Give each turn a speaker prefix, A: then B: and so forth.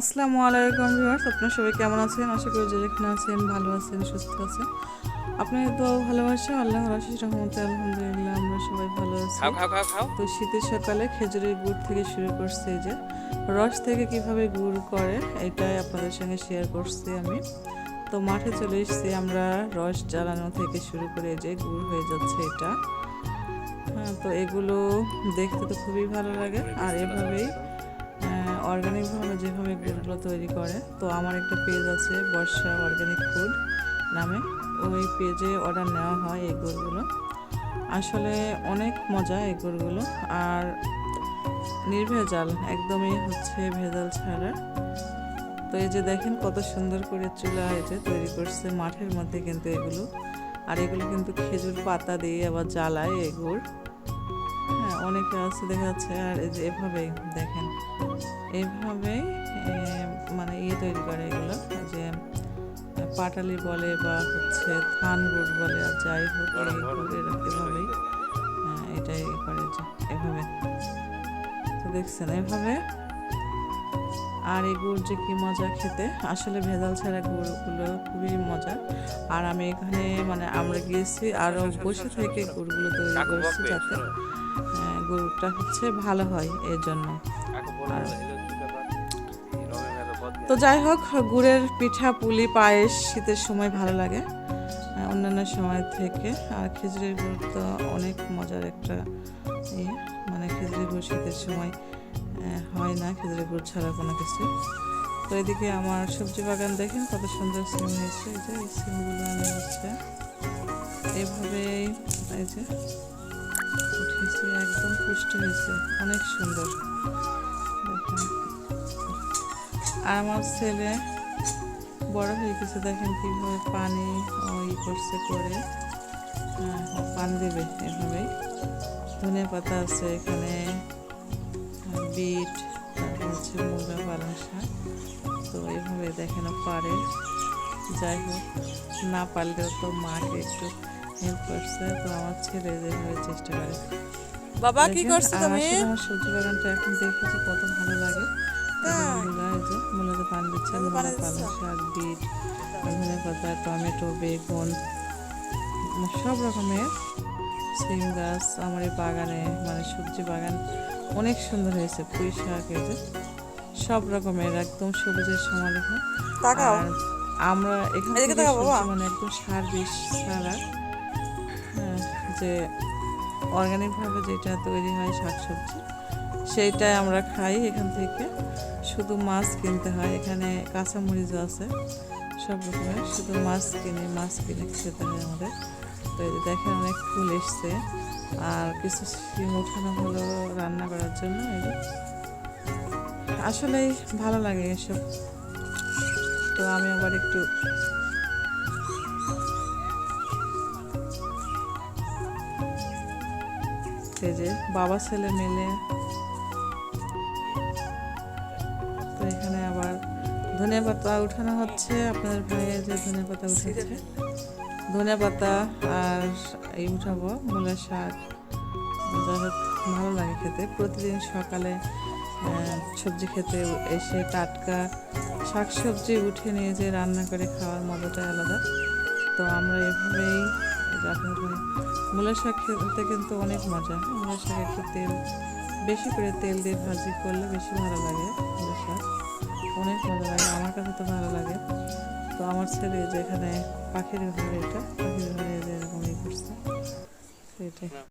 A: আসসালামু আলাইকুম ভিউয়ার্স আপনারা সবাই কেমন আছেন? আশা করি যে যেখানে আছেন ভালো আছেন সুস্থ আছেন। আপনাদের তো ভালোবাসা আল্লাহর আশিস রহমতে আলহামদুলিল্লাহ আমরা সবাই ভালো আছি।
B: খাও খাও খাও খাও।
A: তো শীতের সকালে খেজুরের গুড় থেকে শুরু করছে এই যে রস থেকে কীভাবে গুড় করে এটাই আপনাদের সঙ্গে শেয়ার করছি আমি। তো মাঠে চলে এসেছি আমরা রস জ্বালানো থেকে শুরু করে যে গুড় হয়ে যাচ্ছে এটা। হ্যাঁ তো এগুলো দেখতে তো খুবই ভালো লাগে আর এভাবেই অর্গানিকভাবে যেভাবে গুড়গুলো তৈরি করে, তো আমার একটা পেজ আছে বর্ষা অর্গানিক ফুড নামে। ওই পেজে অর্ডার নেওয়া হয় এই গুড়গুলো আসলে অনেক মজা এই গুড়গুলো আর নির্ভেজাল, একদমই হচ্ছে ভেজাল ছাড়া। তো এই যে দেখেন কত সুন্দর করে চুলা যে তৈরি করছে মাঠের মধ্যে কিন্তু এগুলো। আর এগুলো কিন্তু খেজুর পাতা দিয়ে আবার জ্বালায় এই গুড়। হ্যাঁ অনেকে আছে দেখা যাচ্ছে আর এই যে এভাবেই দেখেন। এইভাবেই মানে ইয়ে তৈরি করে এগুলো। যে পাটালি বলে বা হচ্ছে থান গুড় বলে আর যাই হোক এভাবেই হ্যাঁ, এটাই করে এভাবে। তো দেখছেন এভাবে আর এই গুড় যে কি মজা খেতে আসলে ভেজাল ছাড়া গুড়গুলো খুবই মজা। আর আমি এখানে মানে আমরা গিয়েছি আরও বসে থেকে গুড়গুলো তৈরি করছি যাতে আহ, গরুটা হচ্ছে ভালো হয় এর জন্য।
B: বদ
A: তো যাই হোক গুড়ের পিঠা পুলি পায়েস শীতের সময় ভালো লাগে। অন্যান্য সময় থেকে। আর খেজুরের গুড় তো অনেক মজার একটা ইয়ে মানে খেজুরের গুড় শীতের সময়। হয় না খেজুরের গুড় ছাড়া কোনো কিছু। তো এদিকে আমার সবজি বাগান দেখেন কত সুন্দর সিম হয়েছে এই যে এই সিমগুলো আমি হচ্ছে এভাবেই এই যে উঠেছে একদম পুষ্ট হয়েছে অনেক সুন্দর। আর আমার ছেলে বড় হয়ে গেছে দেখেন কীভাবে পানি ওই করছে করে। হ্যাঁ, পানি দেবে এভাবেই। ধনে পাতা আছে এখানে বিট তারপর হচ্ছে মুগা পালং শাক। তো এভাবে দেখেন ও পারে। যাই হোক না পারলেও তো মাকে একটু হেল্প করছে। তো আমার ছেলে যেভাবে চেষ্টা করে।
C: বাবা কি করছ তুমি?
A: আমার সবজি বাগানটা এখন দেখেছি কত ভালো লাগে।
C: তাই?
A: মূলা এই যে মূলাতে পানি দিচ্ছে
C: মূলা
A: মূলা পালং শাক বিট ধনে পাতা টমেটো বেগুন সব রকমের সিম গাছ। আমার এই বাগানে মানে সবজি বাগান অনেক সুন্দর হয়েছে পুঁই শাক এই যে সব রকমের একদম সবুজের সমালেখা আর আমরা এখান মানে একদম সার বিষ ছাড়া হ্যাঁ, যে অর্গানিকভাবে যেটা তৈরি হয় শাকসবজি সেইটাই আমরা খাই এখান থেকে। শুধু মাছ কিনতে হয় এখানে কাঁচামরিচও আছে সব রকমের। শুধু মাছ কিনে মাছ কিনে খেতে হয় আমাদের। তো এই দেখেন অনেক ফুল এসছে। আর কিছু উঠানো হলো রান্না করার জন্য আসলেই ভালো লাগে এসব। তো আমি আবার একটু যে বাবা ছেলে মিলে তো এখানে আবার ধনে পাতা উঠানো হচ্ছে। আপনাদের ভাইয়ের যে ধনে পাতা উঠেছে ধনে পাতা আর এই উঠাবো মূলের শাক। ভালো লাগে খেতে। প্রতিদিন সকালে সবজি খেতে এসে টাটকা শাক সবজি উঠে নিয়ে যে রান্না করে খাওয়ার মজাটা আলাদা। তো আমরা এভাবেই আপনাদের মূলের শাক খেতে কিন্তু অনেক মজা। মূলের শাক একটু তেল, বেশি করে তেল দিয়ে ভাজি করলে বেশি ভালো লাগে মূলের শাক। অনেক ভালো লাগে, আমার কাছে তো ভালো লাগে। তো আমার ছেলে যেখানে পাখির ঘরে এটা পাখির ঘরে যে এরকম ই করছে। সেটাই